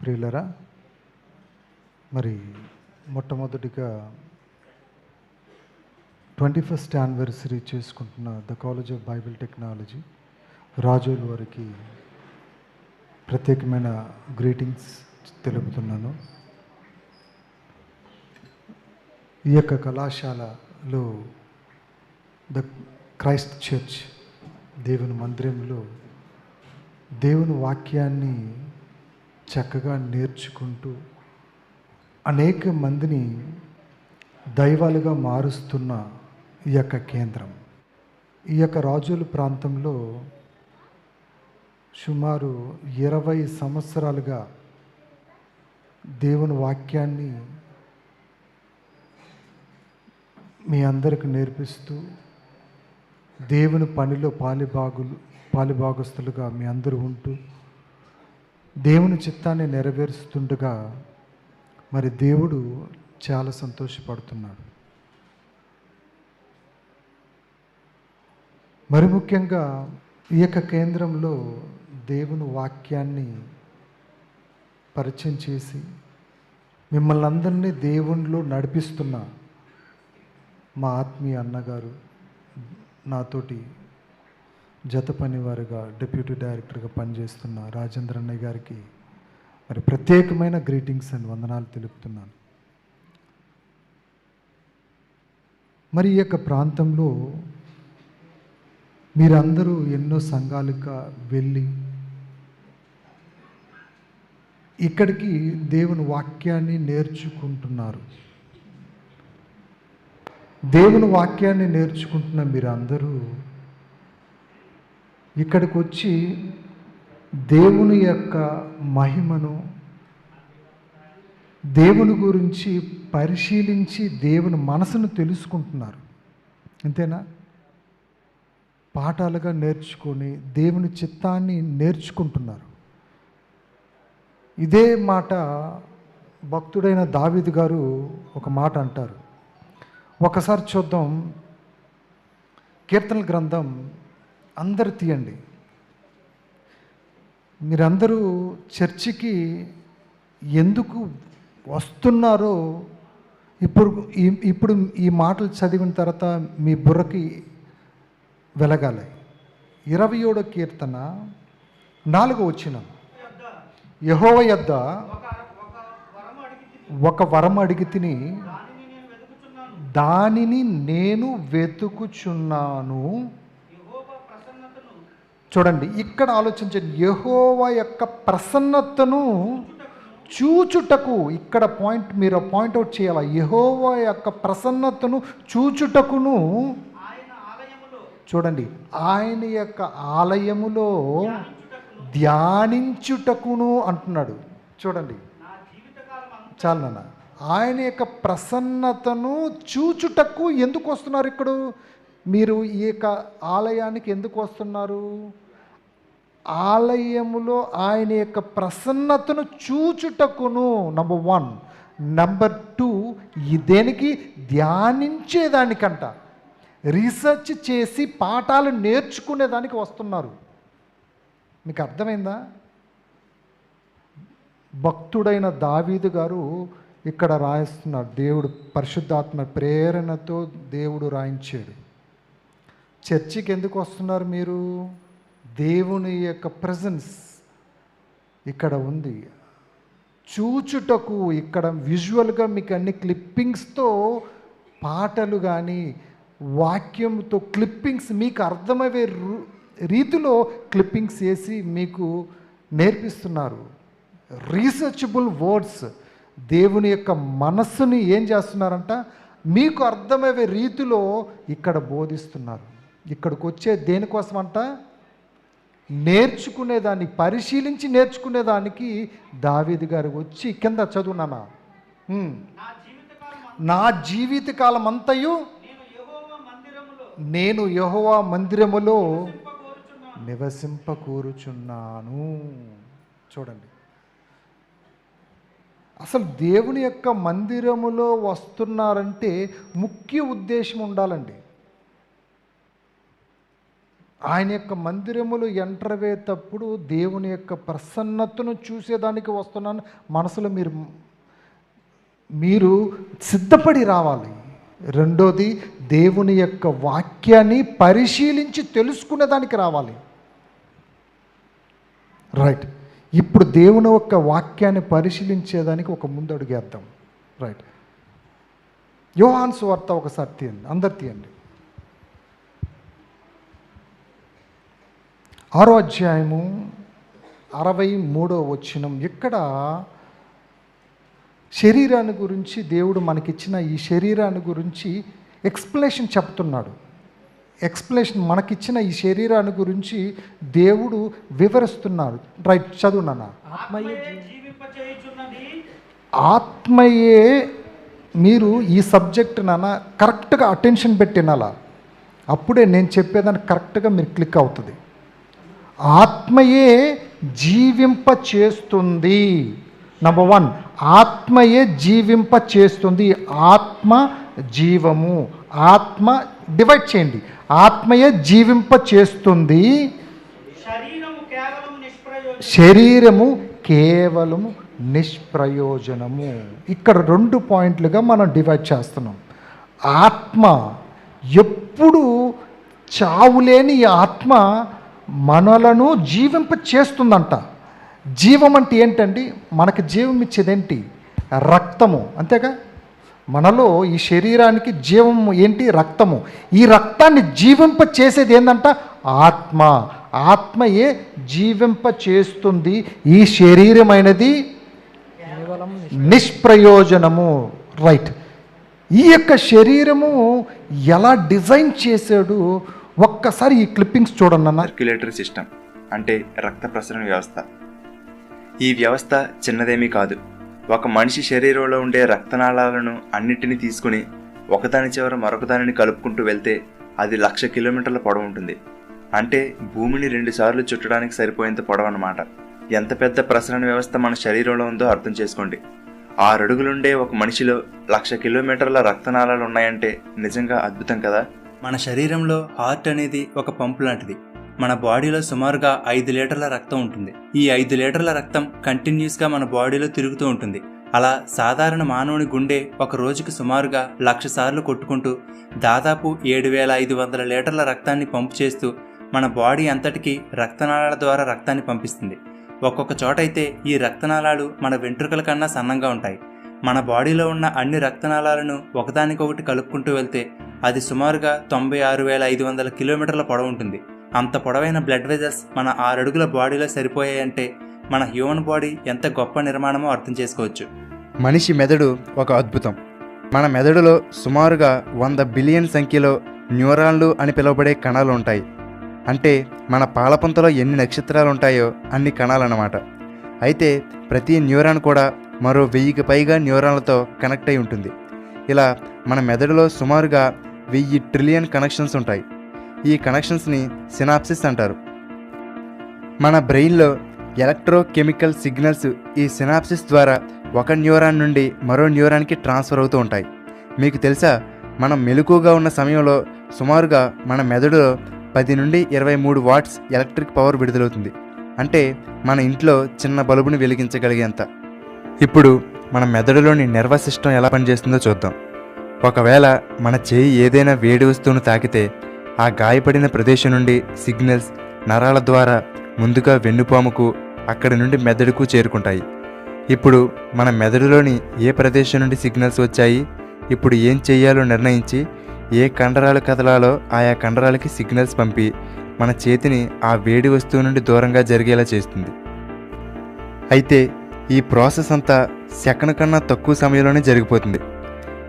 ప్రియులరా మరి మొట్టమొదటిగా ట్వంటీ ఫస్ట్ యానివర్సరీ చేసుకుంటున్న the college of Bible technology Razole వారికి ప్రత్యేకమైన గ్రీటింగ్స్ తెలుపుతున్నాను. ఈ యొక్క కళాశాలలో ద క్రైస్ట్ చర్చ్ దేవుని మందిరంలో దేవుని వాక్యాన్ని చక్కగా నేర్చుకుంటూ అనేక మందిని దైవాలుగా మారుస్తున్న ఈ యొక్క కేంద్రం. ఈ యొక్క రాజుల ప్రాంతంలో సుమారు ఇరవై సంవత్సరాలుగా దేవుని వాక్యాన్ని మీ అందరికి నేర్పిస్తూ దేవుని పనిలో పాలిభాగులు పాలిభాగస్తులుగా మీ అందరూ ఉంటూ దేవుని చిత్తాన్ని నెరవేరుస్తుండగా మరి దేవుడు చాలా సంతోషపడుతున్నాడు. మరి ముఖ్యంగా ఈ యొక్క కేంద్రంలో దేవుని వాక్యాన్ని పరిచయం చేసి మిమ్మల్ని అందరినీ దేవునిలో నడిపిస్తున్న మా ఆత్మీయ అన్నగారు నాతోటి జత పనివారుగా డిప్యూటీ డైరెక్టర్గా పనిచేస్తున్న రాజేంద్ర అన్నయ్య గారికి మరి ప్రత్యేకమైన గ్రీటింగ్స్ అండ్ వందనాలు తెలుపుతున్నాను. మరి ఈ యొక్క ప్రాంతంలో మీరందరూ ఎన్నో సంఘాలుగా వెళ్ళి ఇక్కడికి దేవుని వాక్యాన్ని నేర్చుకుంటున్నారు. దేవుని వాక్యాన్ని నేర్చుకుంటున్న మీరందరూ ఇక్కడికి వచ్చి దేవుని యొక్క మహిమను దేవుని గురించి పరిశీలించి దేవుని మనసును తెలుసుకుంటున్నారు. అంతేనా? పాఠాలుగా నేర్చుకొని దేవుని చిత్తాన్ని నేర్చుకుంటున్నారు. ఇదే మాట భక్తుడైన దావిద్ గారు ఒక మాట అంటారు. ఒకసారి చూద్దాం. కీర్తన గ్రంథం అందరు తీయండి. మీరందరూ చర్చికి ఎందుకు వస్తున్నారో ఇప్పుడు ఈ ఇప్పుడు ఈ మాటలు చదివిన తర్వాత మీ బుర్రకి వెలగాలి. ఇరవై ఏడో కీర్తన నాలుగో వచ్చిన యహోవ యొద్ద ఒక వరం అడిగి తిని దానిని నేను వెతుకుచున్నాను. చూడండి ఇక్కడ ఆలోచించండి. యహోవా యొక్క ప్రసన్నతను చూచుటకు ఇక్కడ పాయింట్ మీరు పాయింట్అవుట్ చేయాలి? యహోవా యొక్క ప్రసన్నతను చూచుటకును చూడండి ఆయన యొక్క ఆలయములో ధ్యానించుటకును అంటున్నాడు. చూడండి. చాలు నాన్న. ఆయన యొక్క ప్రసన్నతను చూచుటకు ఎందుకు వస్తున్నారు ఇక్కడ? మీరు ఈ యొక్క ఆలయానికి ఎందుకు వస్తున్నారు? ఆలయములో ఆయన యొక్క ప్రసన్నతను చూచుటకును నంబర్ వన్ నంబర్ టూ దేనికి ధ్యానించేదానికంట. రీసెర్చ్ చేసి పాఠాలు నేర్చుకునేదానికి వస్తున్నారు. మీకు అర్థమైందా? భక్తుడైన దావీదు గారు ఇక్కడ రాయిస్తున్నారు. దేవుడు పరిశుద్ధాత్మ ప్రేరణతో దేవుడు రాయించాడు. చర్చికి ఎందుకు వస్తున్నారు మీరు? దేవుని యొక్క ప్రజెన్స్ ఇక్కడ ఉంది. చూచుటకు ఇక్కడ విజువల్గా మీకు అన్ని క్లిప్పింగ్స్తో పాటలు కానీ వాక్యంతో క్లిప్పింగ్స్ మీకు అర్థమయ్యే రీతిలో క్లిప్పింగ్స్ వేసి మీకు నేర్పిస్తున్నారు. రీసెర్చబుల్ వర్డ్స్ దేవుని యొక్క మనస్సుని ఏం చేస్తున్నారంట? మీకు అర్థమయ్యే రీతిలో ఇక్కడ బోధిస్తున్నారు. ఇక్కడికి వచ్చే దేనికోసం అంట నేర్చుకునేదాన్ని పరిశీలించి నేర్చుకునేదానికి దావేది గారు వచ్చి కింద చదువునానా నా జీవితకాలం అంతయు నేను యహోవా మందిరములో నివసింపకూరుచున్నాను. చూడండి. అసలు దేవుని యొక్క మందిరములో వస్తున్నారంటే ముఖ్య ఉద్దేశం ఉండాలండి. ఆయన యొక్క మందిరములు ఎంటర్ అయ్యేటప్పుడు దేవుని యొక్క ప్రసన్నతను చూసేదానికి వస్తున్నాను. మనసులో మీరు మీరు సిద్ధపడి రావాలి. రెండోది దేవుని యొక్క వాక్యాన్ని పరిశీలించి తెలుసుకునేదానికి రావాలి. రైట్. ఇప్పుడు దేవుని యొక్క వాక్యాన్ని పరిశీలించేదానికి ఒక ముందు అడుగేద్దాం రైట్. యోహాన్స్ వార్త ఒకసారి తీయండి. అందరు తీయండి. ఆరో అధ్యాయము అరవై మూడో వచ్చినం ఇక్కడ శరీరాన్ని గురించి దేవుడు మనకిచ్చిన ఈ శరీరాన్ని గురించి ఎక్స్ప్లెనేషన్ చెప్తున్నాడు. ఎక్స్ప్లెనేషన్ మనకిచ్చిన ఈ శరీరాన్ని గురించి దేవుడు వివరిస్తున్నాడు. రైట్ ఆత్మయే జీవింపచేయుచున్నది. ఆత్మయే మీరు ఈ సబ్జెక్ట్ నాన్న కరెక్ట్గా అటెన్షన్ పెట్టినాలా? అప్పుడే నేను చెప్పేదాన్ని కరెక్ట్గా మీరు క్లిక్ అవుతుంది. ఆత్మయే జీవింప చేస్తుంది నంబర్ వన్ ఆత్మయే జీవింప చేస్తుంది ఆత్మ జీవము. ఆత్మ డివైడ్ చేయండి. ఆత్మయే జీవింప చేస్తుంది శరీరము కేవలము నిష్ప్రయోజనము. ఇక్కడ రెండు పాయింట్లుగా మనం డివైడ్ చేస్తున్నాం. ఆత్మ ఎప్పుడు చావులేని ఆత్మ మనలను జీవింప చేస్తుందంట జీవం అంటే ఏంటండి? మనకి జీవం ఇచ్చేదేంటి? రక్తము. అంతేగా? మనలో ఈ శరీరానికి జీవం ఏంటి? రక్తము. ఈ రక్తాన్ని జీవింప చేసేది ఏంటంట ఆత్మ. ఆత్మయే జీవింప చేస్తుంది ఈ శరీరమైనది నిష్ప్రయోజనము. రైట్. ఈ యొక్క శరీరము ఎలా డిజైన్ చేశాడు? ఒక్కసారి ఈ క్లిప్పింగ్స్ చూడండి అన్న. సర్క్యులేటరీ సిస్టమ్ అంటే రక్త ప్రసరణ వ్యవస్థ. ఈ వ్యవస్థ చిన్నదేమీ కాదు. ఒక మనిషి శరీరంలో ఉండే రక్తనాళాలను అన్నిటినీ తీసుకుని ఒకదాని చివర మరొకదానిని కలుపుకుంటూ వెళ్తే అది లక్ష కిలోమీటర్ల పొడవు ఉంటుంది. అంటే భూమిని రెండుసార్లు చుట్టడానికి సరిపోయేంత పొడవు అన్నమాట. ఎంత పెద్ద ప్రసరణ వ్యవస్థ మన శరీరంలో ఉందో అర్థం చేసుకోండి. ఆరడుగులుండే ఒక మనిషిలో లక్ష కిలోమీటర్ల రక్తనాళాలు ఉన్నాయంటే నిజంగా అద్భుతం కదా? మన శరీరంలో హార్ట్ అనేది ఒక పంపు లాంటిది. మన బాడీలో సుమారుగా ఐదు లీటర్ల రక్తం ఉంటుంది. ఈ ఐదు లీటర్ల రక్తం కంటిన్యూస్గా మన బాడీలో తిరుగుతూ ఉంటుంది. అలా సాధారణ మానవుని గుండె ఒక రోజుకి సుమారుగా లక్ష సార్లు కొట్టుకుంటూ దాదాపు ఏడు వేల ఐదు వందల లీటర్ల రక్తాన్ని పంపు చేస్తూ మన బాడీ అంతటికి రక్తనాళాల ద్వారా రక్తాన్ని పంపిస్తుంది. ఒక్కొక్క చోటైతే ఈ రక్తనాళాలు మన వెంట్రుకల కన్నా సన్నంగా ఉంటాయి. మన బాడీలో ఉన్న అన్ని రక్తనాళాలను ఒకదానికొకటి కలుపుకుంటూ వెళ్తే అది సుమారుగా తొంభై ఆరు వేల ఐదు వందల కిలోమీటర్ల పొడవు ఉంటుంది. అంత పొడవైన బ్లడ్ వెజల్స్ మన ఆరడుగుల బాడీలో సరిపోయాయంటే మన హ్యూమన్ బాడీ ఎంత గొప్ప నిర్మాణమో అర్థం చేసుకోవచ్చు. మనిషి మెదడు ఒక అద్భుతం. మన మెదడులో సుమారుగా వంద బిలియన్ సంఖ్యలో న్యూరాన్లు అని పిలువబడే కణాలు ఉంటాయి. అంటే మన పాలపుంతలో ఎన్ని నక్షత్రాలు ఉంటాయో అన్ని కణాలు అన్నమాట అయితే ప్రతి న్యూరాన్ కూడా మరో వెయ్యికి పైగా న్యూరాన్లతో కనెక్ట్ అయి ఉంటుంది. ఇలా మన మెదడులో సుమారుగా వెయ్యి ట్రిలియన్ కనెక్షన్స్ ఉంటాయి. ఈ కనెక్షన్స్ని సినాప్సిస్ అంటారు. మన బ్రెయిన్లో ఎలక్ట్రోకెమికల్ సిగ్నల్స్ ఈ సినాప్సిస్ ద్వారా ఒక న్యూరాన్ నుండి మరో న్యూరాన్కి ట్రాన్స్ఫర్ అవుతూ ఉంటాయి. మీకు తెలుసా మనం మెలకుగా ఉన్న సమయంలో సుమారుగా మన మెదడులో పది నుండి ఇరవై మూడు వాట్స్ ఎలక్ట్రిక్ పవర్ విడుదలవుతుంది. అంటే మన ఇంట్లో చిన్న బల్బుని వెలిగించగలిగేంత. ఇప్పుడు మన మెదడులోని నర్వస్ సిస్టమ్ ఎలా పనిచేస్తుందో చూద్దాం. ఒకవేళ మన చేయి ఏదైనా వేడి వస్తువును తాకితే ఆ గాయపడిన ప్రదేశం నుండి సిగ్నల్స్ నరాల ద్వారా ముందుగా వెన్నుపాముకు అక్కడి నుండి మెదడుకు చేరుకుంటాయి. ఇప్పుడు మన మెదడులోని ఏ ప్రదేశం నుండి సిగ్నల్స్ వచ్చాయి ఇప్పుడు ఏం చేయాలో నిర్ణయించి ఏ కండరాలు కదలాలో ఆయా కండరాలకి సిగ్నల్స్ పంపి మన చేతిని ఆ వేడి వస్తువు నుండి దూరంగా జరిగేలా చేస్తుంది. అయితే ఈ ప్రాసెస్ అంతా సెకండ్ కన్నా తక్కువ సమయంలోనే జరిగిపోతుంది.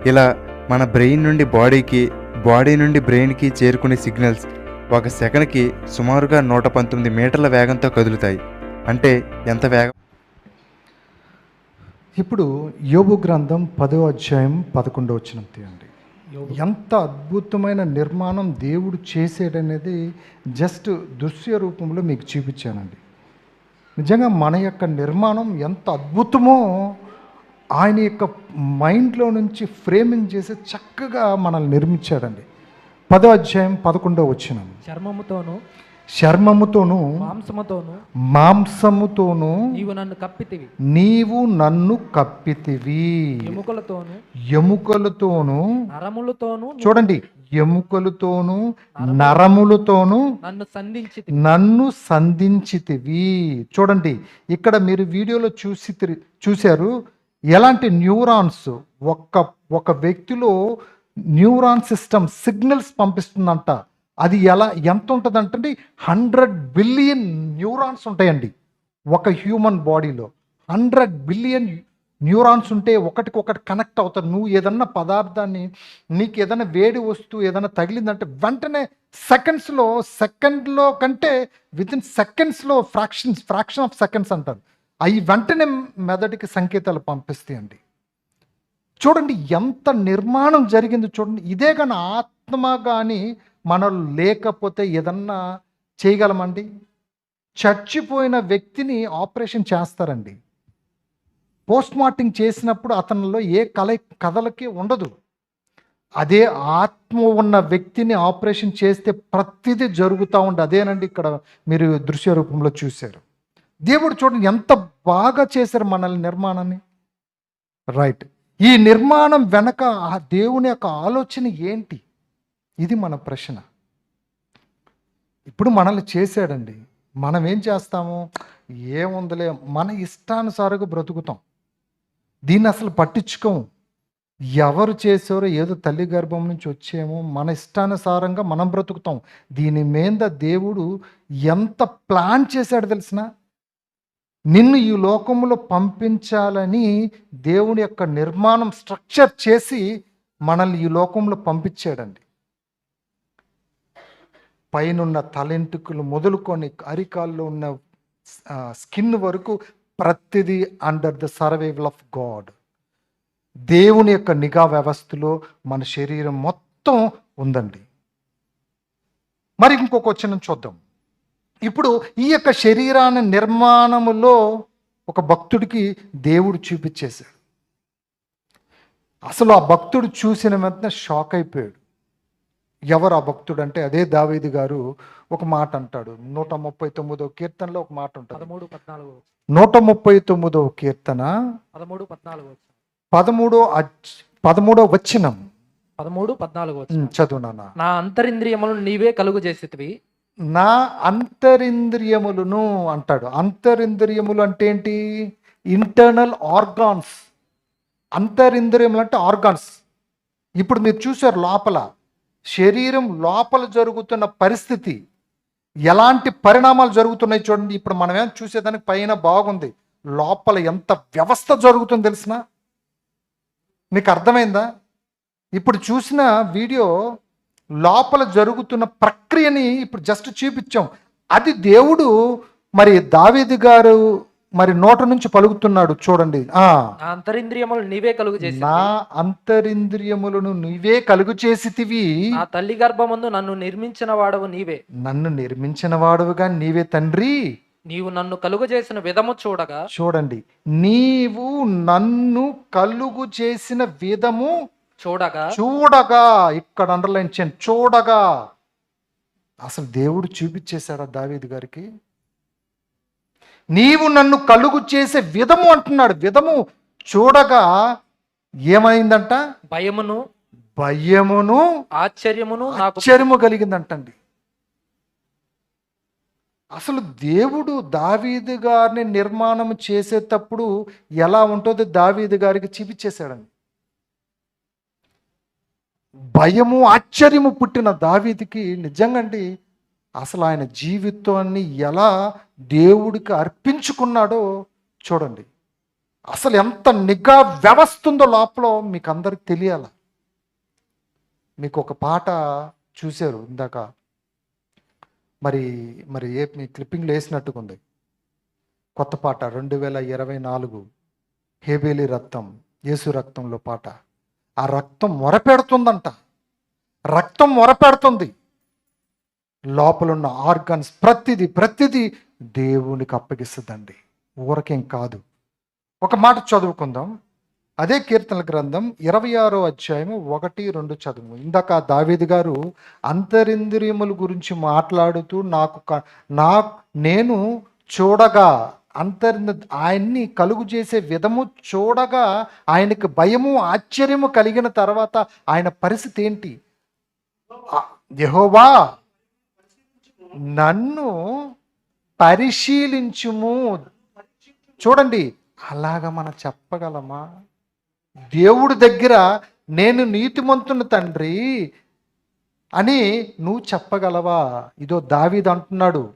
ఇలా మన బ్రెయిన్ నుండి బాడీకి బాడీ నుండి బ్రెయిన్కి చేరుకునే సిగ్నల్స్ ఒక సెకండ్కి సుమారుగా నూట పంతొమ్మిది మీటర్ల వేగంతో కదులుతాయి. అంటే ఎంత వేగం? ఇప్పుడు యోబు గ్రంథం పదో అధ్యాయం పదకొండో వచ్చిన తీయండి. ఎంత అద్భుతమైన నిర్మాణం దేవుడు చేసాడనేది జస్ట్ దృశ్య రూపంలో మీకు చూపించానండి. నిజంగా మన యొక్క నిర్మాణం ఎంత అద్భుతమో ఆయన యొక్క మైండ్లో నుంచి ఫ్రేమింగ్ చేసి చక్కగా మనల్ని నిర్మించాడండి. పదో అధ్యాయం పదకొండో వచ్చిన చర్మముతోను చర్మముతోను మాంసముతోను మాంసముతోను నీవు నన్ను కప్పితివి. నీవు నన్ను కప్పితివి. ఎముకలతోను ఎముకలతోను నరములతోను చూడండి ఎముకలతోను నరములతోను నన్ను సంధించి నన్ను సంధించితివి. చూడండి ఇక్కడ మీరు వీడియోలో చూసి చూశారు ఎలాంటి న్యూరాన్స్ ఒక్క ఒక వ్యక్తిలో న్యూరాన్ సిస్టమ్ సిగ్నల్స్ పంపిస్తుందంట. అది ఎలా ఎంత ఉంటుందంటే హండ్రెడ్ బిలియన్ న్యూరాన్స్ ఉంటాయండి ఒక హ్యూమన్ బాడీలో. హండ్రెడ్ బిలియన్ న్యూరాన్స్ ఉంటే ఒకటికి ఒకటి కనెక్ట్ అవుతారు. నువ్వు ఏదన్నా పదార్థాన్ని నీకు ఏదైనా వేడి వస్తువు ఏదైనా తగిలిందంటే వెంటనే సెకండ్స్లో సెకండ్లో కంటే విత్ ఇన్ సెకండ్స్లో ఫ్రాక్షన్స్ ఫ్రాక్షన్ ఆఫ్ సెకండ్స్ అంటారు. అవి వెంటనే మెదడుకి సంకేతాలు పంపిస్తాయండి. చూడండి ఎంత నిర్మాణం జరిగింది చూడండి. ఇదే కానీ ఆత్మ కానీ మనలో లేకపోతే ఏదన్నా చేయగలమండి? చచ్చిపోయిన వ్యక్తిని ఆపరేషన్ చేస్తారండి. పోస్ట్ మార్టం చేసినప్పుడు అతనిలో ఏ కల కథలకి ఉండదు. అదే ఆత్మ ఉన్న వ్యక్తిని ఆపరేషన్ చేస్తే ప్రతిదీ జరుగుతూ ఉండే. అదేనండి ఇక్కడ మీరు దృశ్య రూపంలో చూశారు. దేవుడు చూడండి ఎంత బాగా చేశారు మనల్ని నిర్మాణాన్ని. రైట్. ఈ నిర్మాణం వెనక ఆ దేవుని యొక్క ఆలోచన ఏంటి? ఇది మన ప్రశ్న. ఇప్పుడు మనల్ని చేశాడండి. మనం ఏం చేస్తాము? ఏముందలే మన ఇష్టానుసారంగా బ్రతుకుతాం. దీన్ని అసలు పట్టించుకోము. ఎవరు చేసారో ఏదో తల్లి గర్భం నుంచి వచ్చేమో మన ఇష్టానుసారంగా మనం బ్రతుకుతాం. దీని మీద దేవుడు ఎంత ప్లాన్ చేశాడు తెలిసిన? నిన్ను ఈ లోకంలో పంపించాలని దేవుని యొక్క నిర్మాణం స్ట్రక్చర్ చేసి మనల్ని ఈ లోకంలో పంపించాడండి. పైనున్న తలెంటుకులు మొదలుకొని అరికాల్లో ఉన్న స్కిన్ వరకు ప్రతిదీ under the survival of God దేవుని యొక్క నిఘా వ్యవస్థలో మన శరీరం మొత్తం ఉందండి. మరి ఇంకొక వచ్చిన చూద్దాం. ఇప్పుడు ఈ యొక్క శరీరాన్ని నిర్మాణములో ఒక భక్తుడికి దేవుడు చూపించేశాడు. అసలు ఆ భక్తుడు చూసిన వెంటనే షాక్ అయిపోయాడు. ఎవరు ఆ భక్తుడు అంటే అదే దావీది గారు ఒక మాట అంటాడు. నూట ముప్పై తొమ్మిదో కీర్తనలో ఒక మాట ఉంటుంది. పదమూడు పద్నాలుగు నూట ముప్పై తొమ్మిదో కీర్తన పదమూడు పద్నాలుగు పదమూడో పదమూడో వచ్చినం పదమూడు పద్నాలుగు చదువు నాన్న. నా అంతరింద్రియములను నీవే కలుగు చేసేటివి. నా అంతరింద్రియములను అంటాడు. అంతరింద్రియములు అంటే ఏంటి? Internal organs. అంతరింద్రియములు అంటే ఆర్గాన్స్. ఇప్పుడు మీరు చూసారు లోపల. శరీరం లోపల జరుగుతున్న పరిస్థితి ఎలాంటి పరిణామాలు జరుగుతున్నాయి చూడండి. ఇప్పుడు మనం ఏం చూసేదానికి పైన బాగుంది. లోపల ఎంత వ్యవస్థ జరుగుతుందో తెలిసిన? మీకు అర్థమైందా? ఇప్పుడు చూసిన వీడియో లోపల జరుగుతున్న ప్రక్రియని ఇప్పుడు జస్ట్ చూపించాం. అది దేవుడు మరి దావీది గారు మరి నోట నుంచి పలుకుతున్నాడు చూడండి. ఆ. నా అంతరింద్రియములు నీవే కలుగు చేసి నా అంతరింద్రియములను నీవే కలుగు చేసితివి. నా తల్లి గర్భమందు నన్ను నిర్మించిన వాడవు నీవే. నన్ను నిర్మించిన వాడుగా నీవే తండ్రి. నీవు నన్ను కలుగు చేసిన విధము చూడగా చూడండి. నీవు నన్ను కలుగు చేసిన విధము చూడగా చూడగా ఇక్కడ అండర్లైన్ చేయండి చూడగా. అసలు దేవుడు చూపించేశాడా దావీదు గారికి? నీవు నన్ను కలుగు చేసే విధము అంటున్నాడు. విధము చూడగా ఏమైందంట? భయమును భయమును ఆశ్చర్యమును ఆశ్చర్యము కలిగిందంటండి. అసలు దేవుడు దావీదు గారిని నిర్మాణం చేసేటప్పుడు ఎలా ఉంటుందో దావీదు గారికి చూపించేశాడండి. భయము ఆశ్చర్యము పుట్టిన దావీదికి నిజంగండి అసలు ఆయన జీవితాన్ని ఎలా దేవుడికి అర్పించుకున్నాడో చూడండి. అసలు ఎంత నిఘా వ్యవస్థ ఉందో లోపల మీకు అందరికి తెలియాల. మీకు ఒక పాట చూశారు ఇందాక. మరి మరి ఏ మీ క్లిప్పింగ్లో వేసినట్టుగా ఉంది కొత్త పాట రెండు వేల ఇరవై నాలుగు. హేబేలి రక్తం యేసు రక్తంలో పాట. ఆ రక్తం మొరపెడుతుందంట. రక్తం మొరపెడుతుంది. లోపల ఉన్న ఆర్గన్స్ ప్రతిదీ ప్రతిదీ దేవునికి అప్పగిస్తుందండి. ఊరకేం కాదు. ఒక మాట చదువుకుందాం. అదే కీర్తనల గ్రంథం ఇరవై ఆరో అధ్యాయము ఒకటి రెండు చదువు. ఇందాక దావేది గారు అంతరింద్రియముల గురించి మాట్లాడుతూ నాకు నా నేను చూడగా అంతర్ ఆయన్ని కలుగు చేసే విధము చూడగా ఆయనకు భయము ఆశ్చర్యము కలిగిన తర్వాత ఆయన పరిస్థితి ఏంటి? యహోవా నన్ను పరిశీలించుము. చూడండి అలాగ మనం చెప్పగలమా? దేవుడి దగ్గర నేను నీతిమంతుని తండ్రి అని నువ్వు చెప్పగలవా? ఇదో దావీద్ అంటున్నాడు.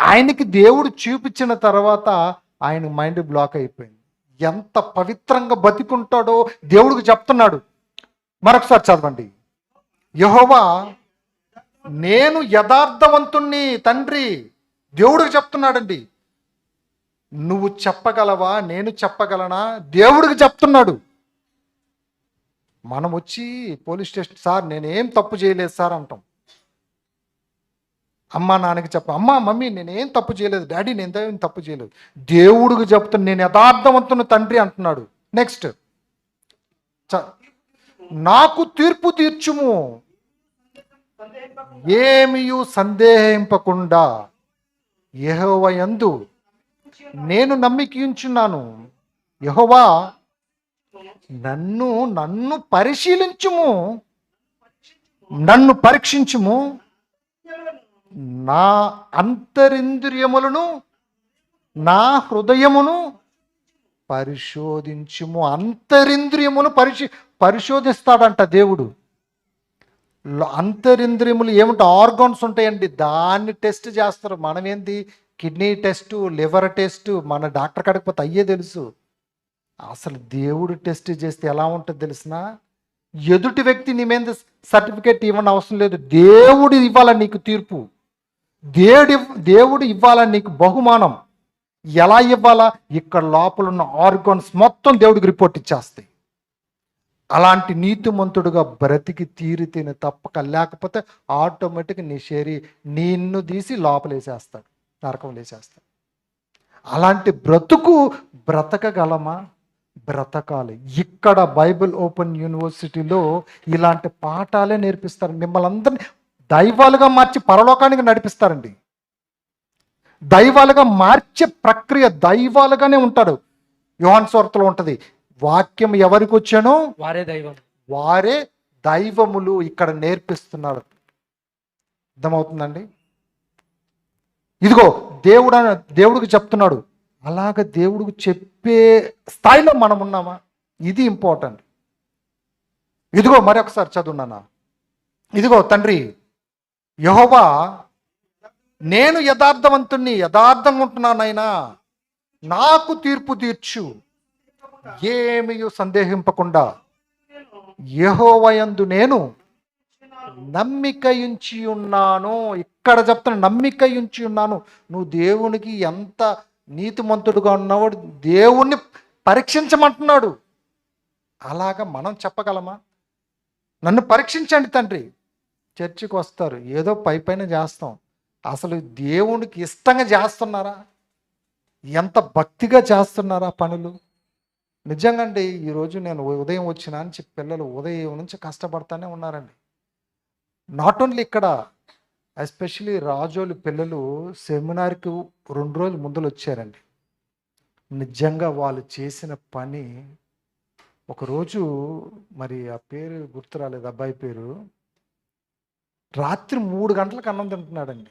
ఆయనకి దేవుడు చూపించిన తర్వాత ఆయన మైండ్ బ్లాక్ అయిపోయింది. ఎంత పవిత్రంగా బతికుంటాడో దేవుడికి చెప్తున్నాడు. మరొకసారి చదవండి. యహోవా నేను యథార్థవంతుణ్ణి తండ్రి దేవుడికి చెప్తున్నాడండి. నువ్వు చెప్పగలవా? నేను చెప్పగలనా? దేవుడికి చెప్తున్నాడు. మనం వచ్చి పోలీస్ స్టేషన్ సార్ నేనేం తప్పు చేయలేదు సార్ అంటాం. అమ్మా నాన్నకి చెప్ప అమ్మా మమ్మీ నేనేం తప్పు చేయలేదు. డాడీ నేను తప్పు చేయలేదు. దేవుడికి చెప్తున్నా నేను యథార్థవంతుని తండ్రి అంటున్నాడు. నెక్స్ట్. చ- నాకు తీర్పు తీర్చుము. ఏమియు సందేహింపకుండా యెహోవా యందు నేను నమ్మికించున్నాను యెహోవా నన్ను నన్ను పరిశీలించుము. నన్ను పరీక్షించుము. నా అంతరింద్రియములను నా హృదయమును పరిశోధించుము. అంతరింద్రియమును పరిశీ పరిశోధిస్తాడంట దేవుడు. అంతరింద్రియములు ఏమిటి ఆర్గాన్స్ ఉంటాయండి. దాన్ని టెస్ట్ చేస్తారు. మనం ఏంది కిడ్నీ టెస్ట్ లివర్ టెస్ట్ మన డాక్టర్ కాడికి పోతే అయ్యే తెలుసు. అసలు దేవుడు టెస్ట్ చేస్తే ఎలా ఉంటుంది తెలిసిన? ఎదుటి వ్యక్తి నీ మీద సర్టిఫికేట్ ఇవ్వని అవసరం లేదు. దేవుడు ఇవ్వాల నీకు తీర్పు. దేవుడి దేవుడు ఇవ్వాల నీకు బహుమానం. ఎలా ఇవ్వాలా? ఇక్కడ లోపల ఉన్న ఆర్గాన్స్ మొత్తం దేవుడికి రిపోర్ట్ ఇచ్చేస్తాయి. అలాంటి నీతిమంతుడుగా బ్రతికి తీరితేనే తప్పక లేకపోతే ఆటోమేటిక్ నీ శరీ నిన్ను తీసి లోపలేసేస్తాడు నరకం వేసేస్తాడు అలాంటి బ్రతుకు బ్రతకగలమా? బ్రతకాలి. ఇక్కడ బైబిల్ ఓపెన్ యూనివర్సిటీలో ఇలాంటి పాఠాలే నేర్పిస్తారు. మిమ్మల్ని అందరినీ దైవాలుగా మార్చి పరలోకానికి నడిపిస్తారండి. దైవాలుగా మార్చే ప్రక్రియ దైవాలుగానే ఉంటాడు. యోహన్ స్వార్థలో ఉంటుంది. వాక్యం ఎవరికి వచ్చానో వారే దైవం. వారే దైవములు ఇక్కడ నేర్పిస్తున్నారు. అర్థమవుతుందండి? ఇదిగో దేవుడు దేవుడికి చెప్తున్నాడు. అలాగ దేవుడికి చెప్పే స్థాయిలో మనం ఉన్నామా? ఇది ఇంపార్టెంట్. ఇదిగో మరొకసారి చదువున్నానా ఇదిగో తండ్రి యహోవా నేను యథార్థవంతుణ్ణి యథార్థంగా ఉంటున్నానైనా నాకు తీర్పు తీర్చు. ఏమీ సందేహింపకుండా యహోవయందు నేను నమ్మిక ఉంచి ఉన్నాను. ఇక్కడ చెప్తున్నా నమ్మిక ఉంచి ఉన్నాను. నువ్వు దేవునికి ఎంత నీతిమంతుడుగా ఉన్నవాడు దేవుణ్ణి పరీక్షించమంటున్నాడు. అలాగా మనం చెప్పగలమా? నన్ను పరీక్షించండి తండ్రి. చర్చికి వస్తారు. ఏదో పై పైన చేస్తాం. అసలు దేవునికి ఇష్టంగా చేస్తున్నారా? ఎంత భక్తిగా చేస్తున్నారా పనులు? నిజంగా అండి ఈరోజు నేను ఉదయం వచ్చినా అని చెప్పి పిల్లలు ఉదయం నుంచి కష్టపడతానే ఉన్నారండి. నాట్ ఓన్లీ ఇక్కడ ఎస్పెషలీ రాజోలు పిల్లలు సెమినార్కి రెండు రోజులు ముందులు వచ్చారండి. నిజంగా వాళ్ళు చేసిన పని ఒకరోజు మరి ఆ పేరు గుర్తు రాలేదు అబ్బాయి పేరు. రాత్రి మూడు గంటలకు అన్నం తింటున్నాడండి.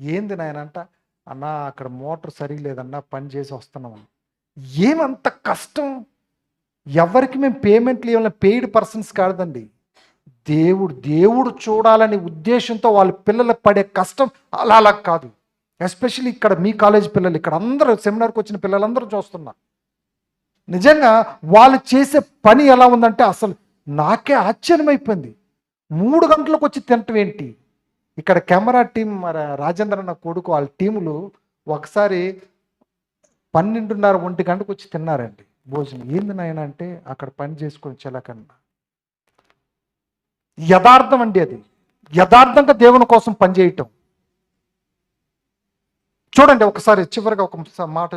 ఏంది నాయనంట అన్న అక్కడ మోటార్ సరిగా లేదన్నా పని చేసి వస్తున్నాం ఏమంత కష్టం? ఎవరికి మేము పేమెంట్లు ఇవ్వాలి పెయిడ్ పర్సన్స్ కాదండి. దేవుడు దేవుడు చూడాలనే ఉద్దేశంతో వాళ్ళ పిల్లలు పడే కష్టం అలా అలా కాదు. ఎస్పెషల్లీ ఇక్కడ మీ కాలేజ్ పిల్లలు ఇక్కడ అందరూ సెమినార్కి వచ్చిన పిల్లలందరూ చూస్తున్నా నిజంగా వాళ్ళు చేసే పని ఎలా ఉందంటే అసలు నాకే ఆశ్చర్యమైపోయింది. మూడు గంటలకు వచ్చి తినటం ఏంటి? ఇక్కడ కెమెరా టీం మరి రాజేంద్ర అన్న కొడుకు వాళ్ళ టీములు ఒకసారి పన్నెండున్నర ఒంటి గంటకు వచ్చి తిన్నారండి. భోజనం ఏంది నాయన అంటే అక్కడ పని చేసుకొని చెలకన్నా యథార్థం అండి అది. యథార్థంగా దేవుని కోసం పనిచేయటం చూడండి ఒకసారి చివరిగా ఒక మాట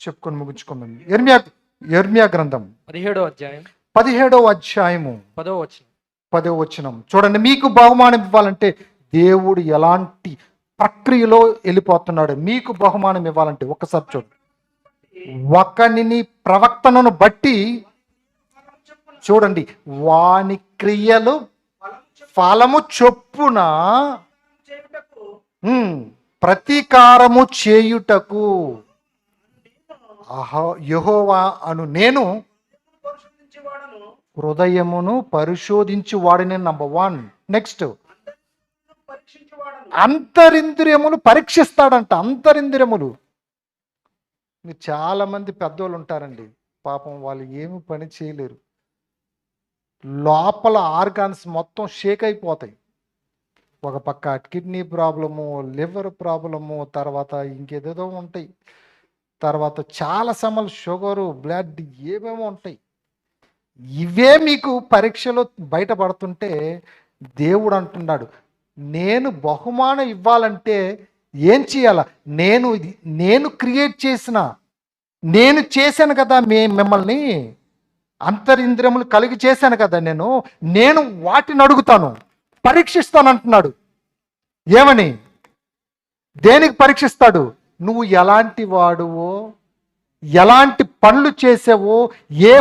చెప్పుకొని ముగించుకుందాం. ఎర్మియా యర్మియా గ్రంథం. పదిహేడో అధ్యాయం. పదిహేడవ అధ్యాయము. పదో వచ్చిన పదో వచనం. చూడండి మీకు బహుమానం ఇవ్వాలంటే దేవుడు ఎలాంటి ప్రక్రియలో వెళ్ళిపోతున్నాడు? మీకు బహుమానం ఇవ్వాలంటే ఒక్కసారి చూడండి. ఒకనిని ప్రవక్తనను బట్టి చూడండి వాని క్రియలు ఫలము చొప్పున ప్రతీకారము చేయుటకు. అహో యెహోవా అను నేను హృదయమును పరిశోధించి వాడిని నంబర్ వన్. నెక్స్ట్ అంతరింద్రియములు పరీక్షిస్తాడంట అంతరింద్రియములు. మీరు చాలామంది పెద్దోళ్ళు ఉంటారండి. పాపం వాళ్ళు ఏమి పని చేయలేరు. లోపల ఆర్గాన్స్ మొత్తం షేక్ అయిపోతాయి. ఒక పక్క కిడ్నీ ప్రాబ్లము లివర్ ప్రాబ్లము తర్వాత ఇంకేదేదో ఉంటాయి. తర్వాత చాలా సమలు షుగరు బ్లడ్ ఏమేమో ఉంటాయి. ఇవే మీకు పరీక్షలో బయటపడుతుంటే దేవుడు అంటున్నాడు నేను బహుమానం ఇవ్వాలంటే ఏం చేయాల? నేను నేను క్రియేట్ చేసిన నేను చేశాను కదా మే మిమ్మల్ని అంతరింద్రియములు కలిగి చేశాను కదా నేను నేను వాటిని అడుగుతాను పరీక్షిస్తాను అంటున్నాడు. ఏమని? దేనికి పరీక్షిస్తాడు? నువ్వు ఎలాంటి వాడువో ఎలాంటి పనులు చేసావో ఏ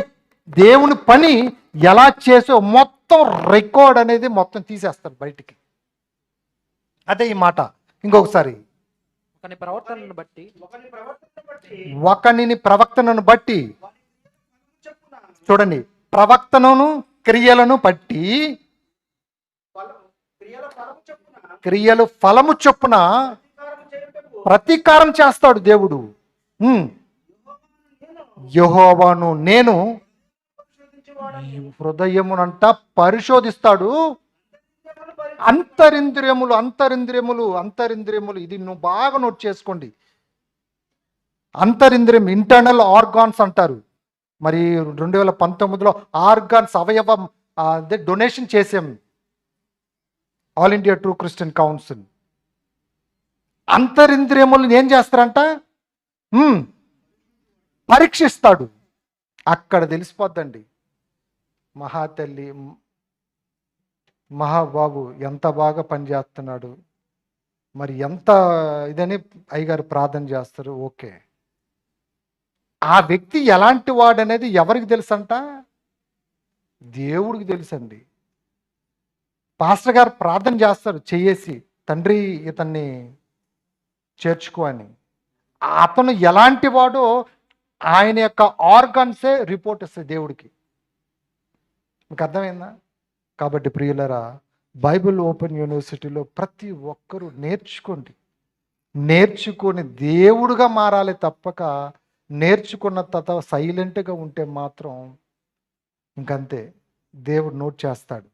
దేవుని పని ఎలా చేసావో మొత్తం రికార్డ్ అనేది మొత్తం తీసేస్తాడు బయటికి. అదే ఈ మాట. ఇంకొకసారి. ఒకని ప్రవర్తనను బట్టి. బట్టి ఒకనిని ప్రవక్తనను బట్టి. చెప్పున చూడండి ప్రవక్తనను క్రియలను బట్టి. క్రియల ఫలము చెప్పున ప్రతీకారం చేస్తాడు దేవుడు. యెహోవాను నేను హృదయమునంట పరిశోధిస్తాడు. అంతరింద్రియములు అంతరింద్రియములు అంతరింద్రియములు. ఇది నువ్వు బాగా నోట్ చేసుకోండి. అంతరింద్రియం ఇంటర్నల్ ఆర్గాన్స్ అంటారు. మరి రెండు వేల పంతొమ్మిదిలో ఆర్గాన్స్ అవయవం అదే డొనేషన్ చేసాం. All India true Christian council. అంతరింద్రియములను ఏం చేస్తారంట? పరీక్షిస్తాడు. అక్కడ తెలిసిపోద్దండి. మహాతల్లి మహాబాబు ఎంత బాగా పనిచేస్తున్నాడు మరి ఎంత ఇదని అయ్యగారు ప్రార్థన చేస్తారు. ఓకే. ఆ వ్యక్తి ఎలాంటి వాడు అనేది ఎవరికి తెలుసంట? దేవుడికి తెలుసండి. పాస్టర్ గారు ప్రార్థన చేస్తారు చేయేసి తండ్రి ఇతన్ని చేర్చుకో అని. అతను ఎలాంటి వాడో ఆయన యొక్క ఆర్గాన్సే రిపోర్ట్ ఇస్తాయి దేవుడికి. మీకు అర్థమైందా? కాబట్టి ప్రియులరా బైబిల్ ఓపెన్ యూనివర్సిటీలో ప్రతి ఒక్కరూ నేర్చుకోండి. నేర్చుకొని దేవుడుగా మారాలి తప్పక. నేర్చుకున్న తత సైలెంట్గా ఉంటే మాత్రం ఇంకంతే. దేవుడు నోట్ చేస్తాడు.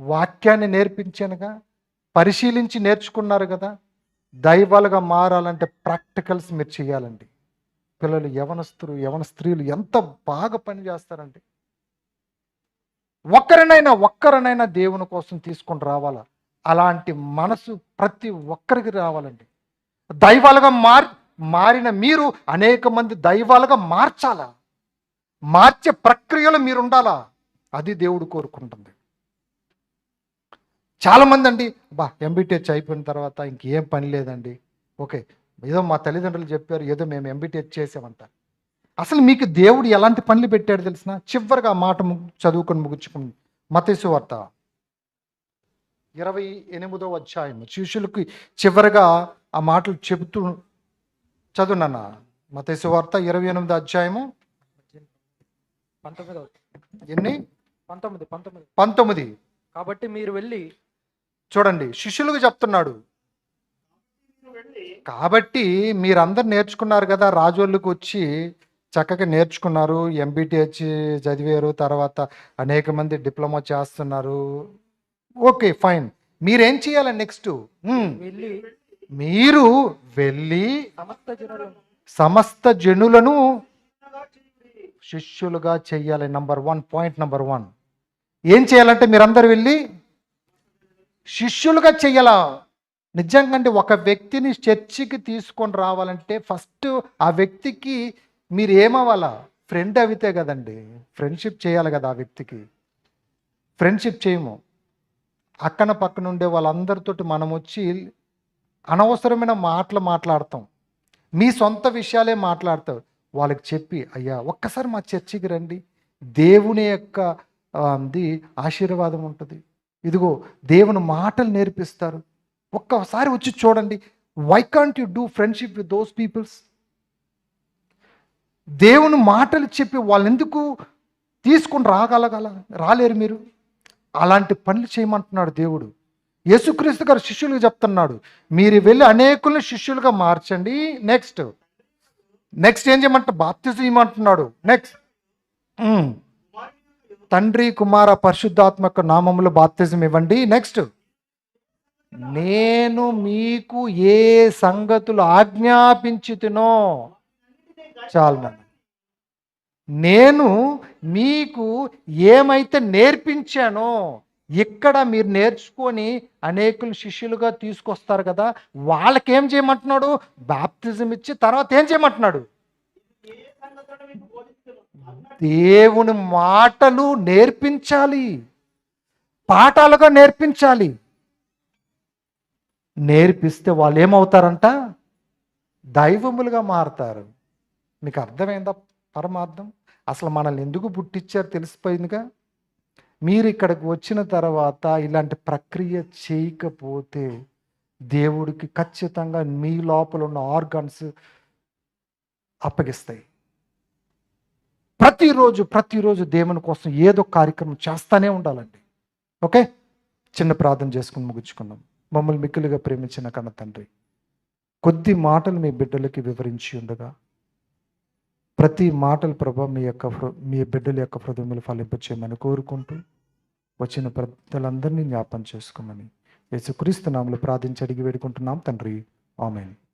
వాక్యాన్ని నేర్పించానుగా పరిశీలించి నేర్చుకున్నారు కదా. దైవాలుగా మారాలంటే ప్రాక్టికల్స్ మీరు చేయాలండి. పిల్లలు యవనస్తులు యవన స్త్రీలు ఎంత బాగా పని చేస్తారండి ఒక్కరినైనా ఒక్కరినైనా దేవుని కోసం తీసుకొని రావాలా? అలాంటి మనసు ప్రతి ఒక్కరికి రావాలండి. దైవాలుగా మార్ మారిన మీరు అనేక మంది దైవాలుగా మార్చాలా? మార్చే ప్రక్రియలో మీరు ఉండాలా అది దేవుడు కోరుకుంటుంది. చాలామంది అండి బా ఎంబీటీహెచ్ అయిపోయిన తర్వాత ఇంకేం పని లేదండి. ఓకే ఏదో మా తల్లిదండ్రులు చెప్పారు ఏదో మేము ఎంబీటీహెచ్ చేసామంటారు అసలు మీకు దేవుడు ఎలాంటి పనులు పెట్టాడు తెలిసిన? చివరిగా ఆ మాట చదువుకొని ముగించుకుంది మతేసు వార్త. ఇరవై ఎనిమిదో అధ్యాయం శిష్యులకి చివరిగా ఆ మాటలు చెబుతూ చదువునన్న. మతేసు వార్త ఇరవై ఎనిమిదో అధ్యాయము. పంతొమ్మిదో ఎన్ని? పంతొమ్మిది పంతొమ్మిది. పంతొమ్మిది. కాబట్టి మీరు వెళ్ళి చూడండి శిష్యులకు చెప్తున్నాడు. కాబట్టి మీరందరు నేర్చుకున్నారు కదా రాజోళ్ళకి వచ్చి చక్కగా నేర్చుకున్నారు ఎంబీటీహెచ్ చదివారు తర్వాత అనేక మంది డిప్లొమా చేస్తున్నారు. Okay fine. మీరేం చేయాలి నెక్స్ట్? మీరు వెళ్ళి సమస్త జనులను సమస్త జనులను శిష్యులుగా చెయ్యాలి number one point number one. ఏం చేయాలంటే మీరందరూ వెళ్ళి శిష్యులుగా చెయ్యాలా నిజంగా అంటే ఒక వ్యక్తిని చర్చికి తీసుకొని రావాలంటే ఫస్ట్ ఆ వ్యక్తికి మీరు ఏమవ్వాలా? ఫ్రెండ్ అవితే కదండి. ఫ్రెండ్షిప్ చేయాలి కదా ఆ వ్యక్తికి. ఫ్రెండ్షిప్ చేయము. అక్కన పక్కన ఉండే వాళ్ళందరితోటి మనం వచ్చి అనవసరమైన మాటలు మాట్లాడతాం. మీ సొంత విషయాలే మాట్లాడతావు. వాళ్ళకి చెప్పి అయ్యా ఒక్కసారి మా చర్చికి రండి. దేవుని యొక్క ఆ, ది ఆశీర్వాదం ఉంటుంది. ఇదిగో దేవుని మాటలు నేర్పిస్తారు. ఒక్కసారి వచ్చి చూడండి. Why can't you do friendship with those peoples దేవుని మాటలు చెప్పి వాళ్ళు ఎందుకు తీసుకొని రాగలగల రాలేరు మీరు? అలాంటి పనులు చేయమంటున్నాడు దేవుడు. యేసుక్రీస్తు గారు శిష్యులకు చెప్తున్నాడు మీరు వెళ్ళి అనేకులను శిష్యులుగా మార్చండి. నెక్స్ట్. నెక్స్ట్ ఏం చేయమంట బాప్తిజం ఇవ్వమంటున్నాడు. నెక్స్ట్. తండ్రి కుమార పరిశుద్ధాత్మక నామములు బాప్తిజం ఇవ్వండి. నెక్స్ట్. నేను మీకు ఏ సంగతులు ఆజ్ఞాపించుతునో చాలు నన్ను. నేను మీకు ఏమైతే నేర్పించానో ఇక్కడ మీరు నేర్చుకొని అనేకులు శిష్యులుగా తీసుకొస్తారు కదా వాళ్ళకేం చేయమంటున్నాడు? బాప్తిజం ఇచ్చి తర్వాత ఏం చేయమంటున్నాడు? దేవుని మాటలు నేర్పించాలి. పాఠాలుగా నేర్పించాలి. నేర్పిస్తే వాళ్ళు ఏమవుతారంట దైవములుగా మారతారు. మీకు అర్థమైందా పరమార్థం? అసలు మనల్ని ఎందుకు పుట్టించారు తెలిసిపోయిందిగా? మీరు ఇక్కడికి వచ్చిన తర్వాత ఇలాంటి ప్రక్రియ చేయకపోతే దేవుడికి ఖచ్చితంగా మీ లోపల ఉన్న ఆర్గన్స్ అప్పగిస్తాయి. ప్రతిరోజు ప్రతిరోజు దేవుని కోసం ఏదో కార్యక్రమం చేస్తానే ఉండాలండి. ఓకే? చిన్న ప్రార్థన చేసుకుని ముగించుకున్నాం మమ్మల్ని మిక్కులుగా ప్రేమించిన కన్న తండ్రి కొద్ది మాటలు మీ బిడ్డలకి వివరించి ఉండగా ప్రతి మాటలు ప్రభా మీ యొక్క మీ బిడ్డల యొక్క హృదయములు ఫలింపచేయమని కోరుకుంటూ వచ్చిన ప్రజలందరినీ జ్ఞాపం చేసుకోమని. యేసుక్రీస్తు నామలు ప్రార్థించి అడిగి వేడుకుంటున్నాం. తండ్రి ఆమెను.